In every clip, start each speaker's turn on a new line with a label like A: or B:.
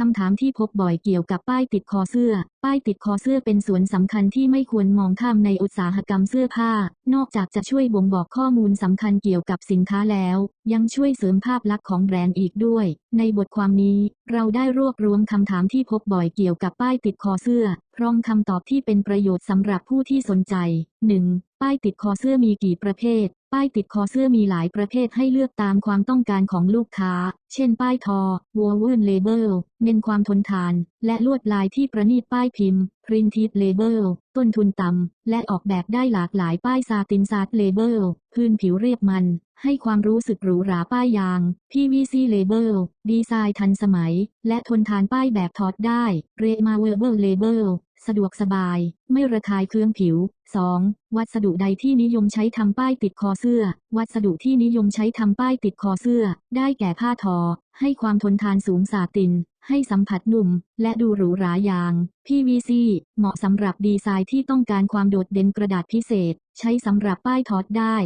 A: คำถามที่พบบ่อยเกี่ยวกับป้ายติดคอเสื้อ ป้ายติดคอเสื้อเป็นส่วนสำคัญที่ไม่ควรมองข้ามในอุตสาหกรรมเสื้อผ้า นอกจากจะช่วยบ่งบอกข้อมูลสำคัญเกี่ยวกับสินค้าแล้ว ยังช่วยเสริมภาพลักษณ์ของแบรนด์อีกด้วย ในบทความนี้ เราได้รวบรวมคำถามที่พบบ่อยเกี่ยวกับป้ายติดคอเสื้อ พร้อมคำตอบที่เป็นประโยชน์สำหรับผู้ที่สนใจ 1. ป้ายติดคอเสื้อมีกี่ประเภท ป้ายติดคอเสื้อมีหลายประเภทให้เลือกตามความต้องการของลูกค้า เช่น ป้ายทอ woven label เน้นความทนทาน และลวดลายที่ประณีตป้ายพิมพ์ printed label ต้นทุนต่ำ และออกแบบได้หลากหลายป้ายซาตินซาต label พื้นผิวเรียบมัน ให้ความรู้สึกหรูหราป้ายยาง PVC label ดีไซน์ทันสมัย และทนทานป้ายแบบถอดได้ Removable label สะดวกสบาย ไม่ระคายเคืองผิว 2. วัสดุใดที่นิยมใช้ทำป้ายติดคอเสื้อ วัสดุที่นิยมใช้ทำป้ายติดคอเสื้อ ได้แก่ผ้าทอ ให้ความทนทานสูงสาติน ให้สัมผัสนุ่ม และดูหรูหราอย่าง PVC เหมาะสำหรับดีไซน์ที่ต้องการความโดดเด่นกระดาษพิเศษ ใช้สำหรับป้ายทอดได้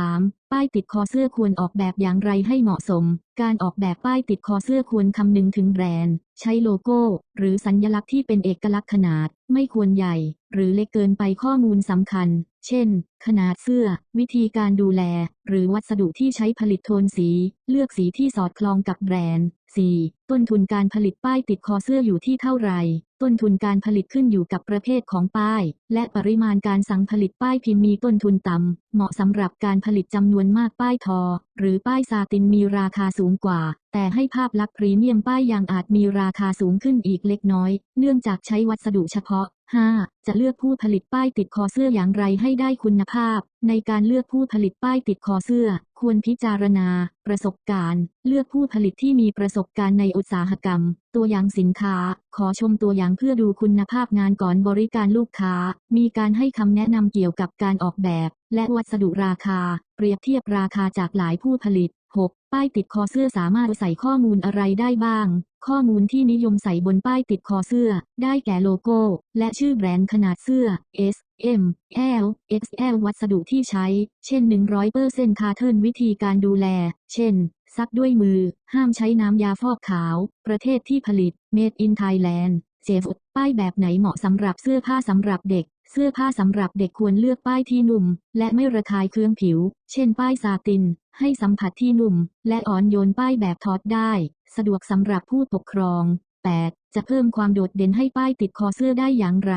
A: 3. ป้ายติดคอเสื้อควรออกแบบอย่างไรให้เหมาะสม การออกแบบป้ายติดคอเสื้อควรคำนึงถึงแบรนด์ ใช้โลโก้ หรือสัญลักษณ์ที่เป็นเอกลักษณ์ขนาด ไม่ควรใหญ่ หรือเล็กเกินไปข้อมูลสำคัญ เช่น ขนาดเสื้อ วิธีการดูแล หรือวัสดุที่ใช้ผลิตโทนสี เลือกสีที่สอดคล้องกับแบรนด์ 4. ต้นทุนการผลิตป้ายติดคอเสื้ออยู่ที่เท่าไหร่ต้นทุนการผลิตขึ้นอยู่กับประเภทของป้าย และปริมาณการสั่งผลิตป้ายพิมพ์มีต้นทุนต่ำ เหมาะสำหรับการผลิตจำนวนมากป้ายทอ หรือป้ายซาตินมีราคาสูงกว่า แต่ให้ภาพลักษณ์พรีเมียมป้ายยางอาจมีราคาสูงขึ้นอีกเล็กน้อย เนื่องจากใช้วัสดุเฉพาะ 5. จะเลือกผู้ผลิตป้ายติดคอเสื้ออย่างไรให้ได้คุณภาพ ในการเลือกผู้ผลิตป้ายติดคอเสื้อ ควรพิจารณา ประสบการณ์ เลือกผู้ผลิตที่มีประสบการณ์ในอุตสาหกรรม ตัวอย่างสินค้า ขอชมตัวอย่างเพื่อดูคุณภาพงานก่อนบริการลูกค้า มีการให้คำแนะนำเกี่ยวกับการออกแบบ และวัสดุราคา เปรียบเทียบราคาจากหลายผู้ผลิต 6. ป้ายติดคอเสื้อสามารถใส่ข้อมูลอะไรได้บ้าง ข้อมูลที่นิยมใส่บนป้ายติดคอเสื้อ ได้แก่โลโก้ และชื่อแบรนด์ขนาดเสื้อ S M L XL วัสดุที่ใช้ เช่น 100%คาเทิร์นวิธีการดูแล เช่น ซักด้วยมือ ห้ามใช้น้ำยาฟอกขาว ประเทศที่ผลิต Made in Thailand เจฟป้ายแบบไหนเหมาะสำหรับเสื้อผ้าสำหรับเด็ก เสื้อผ้าสำหรับเด็กควรเลือกป้ายที่นุ่ม และไม่ระคายเคืองผิว เช่นป้ายซาติน ให้สัมผัสที่นุ่ม และอ่อนโยนป้ายแบบทอดได้ สะดวกสำหรับผู้ปกครอง 8. จะเพิ่มความโดดเด่นให้ป้ายติดคอเสื้อได้อย่างไร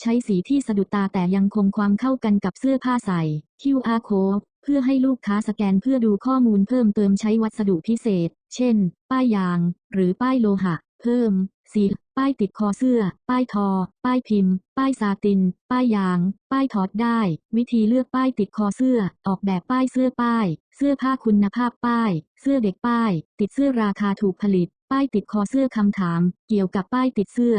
A: ใช้สีที่สะดุดตาแต่ยังคงความเข้ากันกับเสื้อผ้าใส่ QR code เพื่อให้ลูกค้าสแกนเพื่อดูข้อมูลเพิ่มเติมใช้วัสดุพิเศษ เช่น ป้ายยาง หรือป้ายโลหะ เพิ่ม สีป้ายติดคอเสื้อ ป้ายทอ ป้ายพิมพ์ ป้ายซาติน ป้ายยาง ป้ายถอดได้ วิธีเลือกป้ายติดคอเสื้อ ออกแบบป้ายเสื้อป้าย เสื้อผ้าคุณภาพป้าย เสื้อเด็กป้าย ติดเสื้อราคาถูกผลิต ป้ายติดคอเสื้อคำถาม เกี่ยวกับป้ายติดเสื้อ